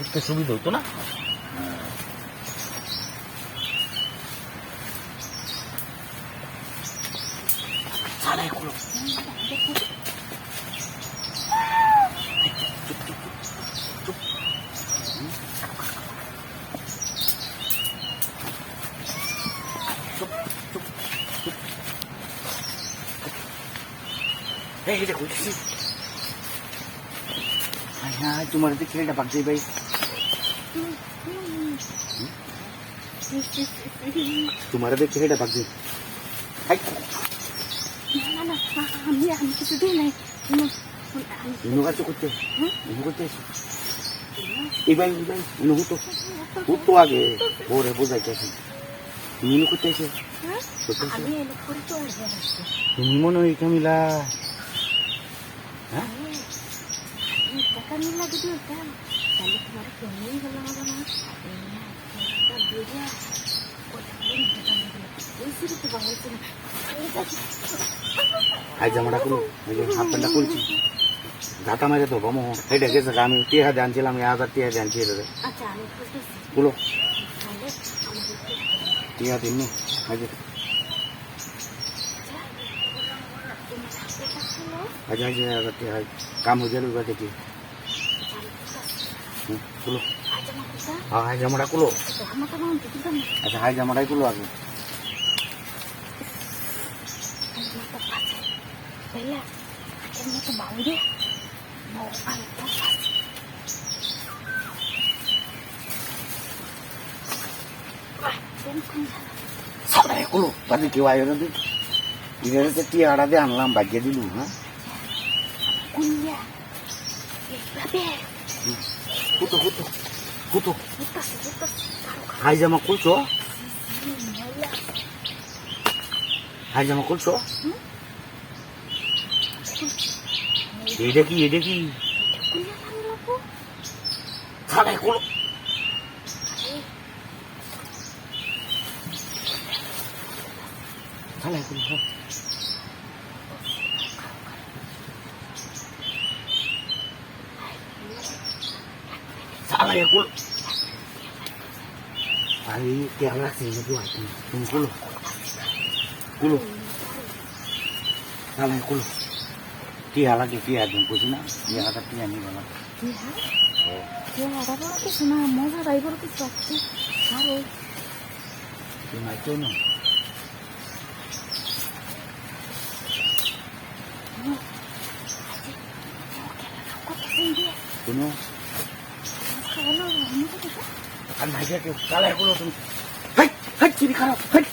উঠতে সুবিধা হতো না? ছাড়াই খুলো এই এটা খুলছি হ্যাঁ তোমার বাগদাই ভাই। তোমার না না আমি আমি কিছু দিই নাই। আমি ইনু করতে। ইনু করতে এবার এবার ইনু হতো হতো আগে তুমি করতে এসে। আসব তুমি মনে হয় কামিলা। হ্যাঁ? টাকা নিয়ে লাগে দিও কেন তাহলে তোমার কেমনই হলো হবে না না আজ এই যে হাফ প্যান্টটা খুলছি ধাক্কা মেরে তো বামো এটা গেছে আমি টিয়া জানছিলাম এক হাজার টিয়া জানছি এটা আচ্ছা আমি খুলতেছি খুলো তাহলে আমাদের টিয়া দিননি আজ আজ আজ হাজার টিয়া কাম হয়ে যাবে এবার দেখি হুম, খুলো হ্যাঁ হাই জামাটা খুলো আচ্ছা হাই জামাটাই খুলো আগে সাড়াই খুলো তাতে কেউ আয় না তুই এখানে তো টিয়াটা দিয়ে আনলাম ভাগ্যে দিলু হ্যাঁ কুতো কুতো কুতো হাই জামা খুলছো হাই জামা খুলছো এটা কি এটা কি সাড়াই খুলো সাড়াই খুলো হ্যাঁ। সাড়াই খুলো আরে কেমন লাগছে নাকি আছি তুমি খুলো খুলো সাড়াই খুলো টিয়া লাগে টিয়া দিন বুঝি না টিয়া হাজার টিয়া নিয়ে গেলাম মজা রাইবার কিছু আছে আরও তুমি মাইতো না শুনো আর ভাইজাকে কালার করো তুমি। হাই হাই চিনি খারাপ হাই।